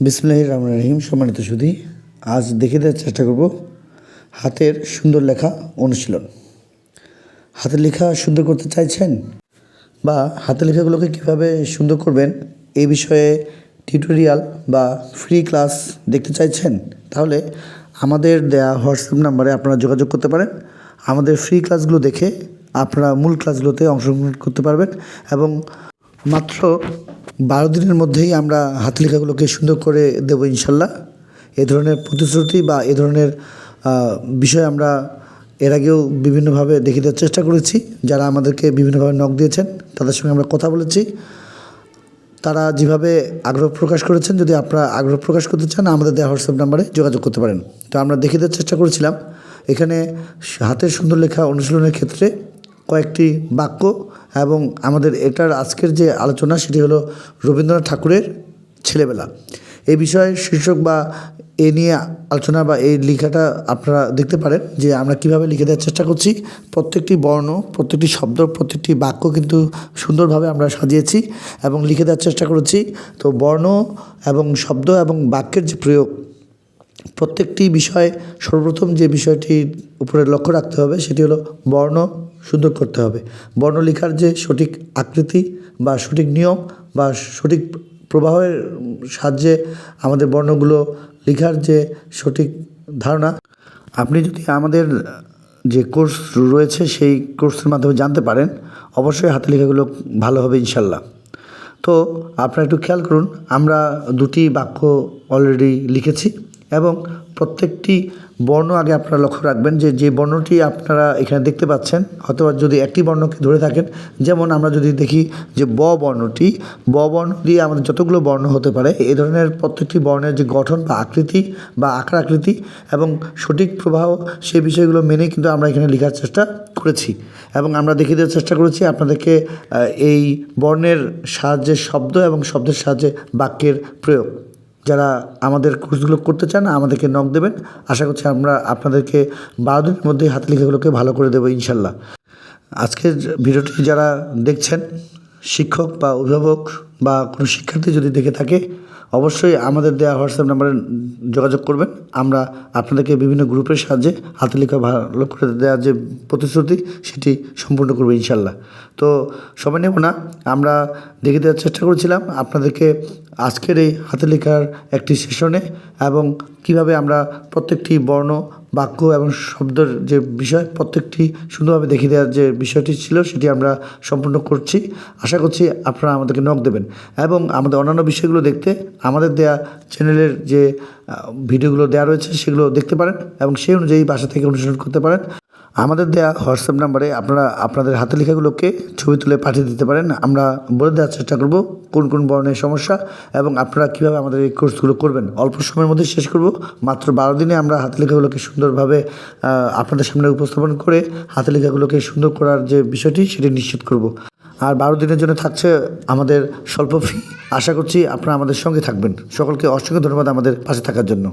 বিসমুল্লাহ রহমান রহিম, সম্মানিত সুধী, আজ দেখে দেওয়ার চেষ্টা করব হাতের সুন্দর লেখা অনুশীলন। হাতের লেখা সুন্দর করতে চাইছেন বা হাতের লেখাগুলোকে কীভাবে সুন্দর করবেন এই বিষয়ে টিউটোরিয়াল বা ফ্রি ক্লাস দেখতে চাইছেন, তাহলে আমাদের দেয়া হোয়াটসঅ্যাপ নাম্বারে আপনারা যোগাযোগ করতে পারেন। আমাদের ফ্রি ক্লাসগুলো দেখে আপনারা মূল ক্লাসগুলোতে অংশগ্রহণ করতে পারবেন এবং মাত্র বারো দিনের মধ্যেই আমরা হাতলেখাগুলোকে সুন্দর করে দেবো ইনশাল্লাহ। এ ধরনের প্রতিশ্রুতি বা এ ধরনের বিষয় আমরা এর আগেও বিভিন্নভাবে দেখিয়ে দেওয়ার চেষ্টা করেছি। যারা আমাদেরকে বিভিন্নভাবে নখ দিয়েছেন, তাদের সঙ্গে আমরা কথা বলেছি। তারা যেভাবে আগ্রহ প্রকাশ করেছেন, যদি আপনারা আগ্রহ প্রকাশ করতে চান, আমাদের দেওয়া হোয়াটসঅ্যাপ নাম্বারে যোগাযোগ করতে পারেন। তো আমরা দেখিয়ে দেওয়ার চেষ্টা করেছিলাম। এখানে হাতের সুন্দর লেখা অনুশীলনের ক্ষেত্রে কয়েকটি বাক্য এবং আমাদের এটার আজকের যে আলোচনা সেটি হলো রবীন্দ্রনাথ ঠাকুরের ছেলেবেলা। এই বিষয়ে শীর্ষক বা এ নিয়ে আলোচনা বা এই লেখাটা আপনারা দেখতে পারেন যে আমরা কীভাবে লিখে দেওয়ার চেষ্টা করছি। প্রত্যেকটি বর্ণ, প্রত্যেকটি শব্দ, প্রত্যেকটি বাক্য কিন্তু সুন্দরভাবে আমরা সাজিয়েছি এবং লিখে দেওয়ার চেষ্টা করেছি। তো বর্ণ এবং শব্দ এবং বাক্যের যে প্রয়োগ, প্রত্যেকটি বিষয়ে সর্বপ্রথম যে বিষয়টির উপরে লক্ষ্য রাখতে হবে সেটি হলো বর্ণ সুন্দর করতে হবে। বর্ণ লেখার যে সঠিক আকৃতি বা সঠিক নিয়ম বা সঠিক প্রবাহের সাহায্যে আমাদের বর্ণগুলো লেখার যে সঠিক ধারণা, আপনি যদি আমাদের যে কোর্স রয়েছে সেই কোর্সের মাধ্যমে জানতে পারেন, অবশ্যই হাতে লেখাগুলো ভালো হবে ইনশাল্লাহ তো আপনারা একটু খেয়াল করুন, আমরা দুটি বাক্য অলরেডি লিখেছি। এবং প্রত্যেকটি বর্ণ আগে আপনারা লক্ষ্য রাখবেন যে যে বর্ণটি আপনারা এখানে দেখতে পাচ্ছেন, অথবা যদি একটি বর্ণকে ধরে থাকেন, যেমন আমরা যদি দেখি যে ব বর্ণটি, ব বর্ণ দিয়ে আমাদের যতগুলো বর্ণ হতে পারে এই ধরনের প্রত্যেকটি বর্ণের যে গঠন বা আকৃতি বা আকার আকৃতি এবং সঠিক প্রবাহ সেই বিষয়গুলো মেনে কিন্তু আমরা এখানে লেখার চেষ্টা করেছি। এবং আমরা দেখিয়ে দেওয়ার চেষ্টা করেছি আপনাদেরকে এই বর্ণের সাহায্যে শব্দ এবং শব্দের সাহায্যে বাক্যের প্রয়োগ। যারা আমাদের কোর্সগুলো করতে চান, আমাদেরকে নক দেবেন। আশা করছি আমরা আপনাদেরকে বারো দিনের মধ্যে হাতে লেখাগুলোকে ভালো করে দেবো, ইনশাল্লাহ। আজকের ভিডিওটি যারা দেখছেন শিক্ষক বা অভিভাবক বা কোনো শিক্ষার্থী যদি দেখে থাকে, অবশ্যই আমাদের দেওয়া হোয়াটসঅ্যাপ নাম্বারে যোগাযোগ করবেন। আমরা আপনাদেরকে বিভিন্ন গ্রুপের সাহায্যে হাতে লেখা ভালো করে দেওয়ার যে প্রতিশ্রুতি, সেটি সম্পূর্ণ করব ইনশাল্লাহ। তো সময় নেব না, আমরা দেখে দেওয়ার চেষ্টা করেছিলাম আপনাদেরকে আজকের এই হাতে লেখার একটি সেশনে এবং কীভাবে আমরা প্রত্যেকটি বর্ণ বাক্য এবং শব্দের যে বিষয়, প্রত্যেকটি সুন্দরভাবে দেখিয়ে দেওয়ার যে বিষয়টি ছিল সেটি আমরা সম্পূর্ণ করছি। আশা করছি আপনারা আমাদেরকে নখ দেবেন। এবং আমাদের অন্যান্য বিষয়গুলো দেখতে আমাদের দেয়া চ্যানেলের যে ভিডিওগুলো দেওয়া রয়েছে, সেগুলো দেখতে পারেন এবং সেই অনুযায়ী বাসা থেকে অনুসরণ করতে পারেন। আমাদের দেয়া হোয়াটসঅ্যাপ নাম্বারে আপনারা, আপনাদের হাতে লেখাগুলোকে ছবি তুলে পাঠিয়ে দিতে পারেন। আমরা বলে দেওয়ার চেষ্টা করব কোন কোন বর্ণের সমস্যা এবং আপনারা কীভাবে আমাদের এই কোর্সগুলো করবেন। অল্প সময়ের মধ্যে শেষ করব। মাত্র বারো দিনে আমরা হাতে লেখাগুলোকে সুন্দরভাবে আপনাদের সামনে উপস্থাপন করে হাতে লেখাগুলোকে সুন্দর করার যে বিষয়টি, সেটি নিশ্চিত করব। আর বারো দিনের জন্য থাকছে আমাদের স্বল্প ফি আশা করছি আপনারা আমাদের সঙ্গে থাকবেন। সকলকে অসংখ্য ধন্যবাদ আমাদের পাশে থাকার জন্য।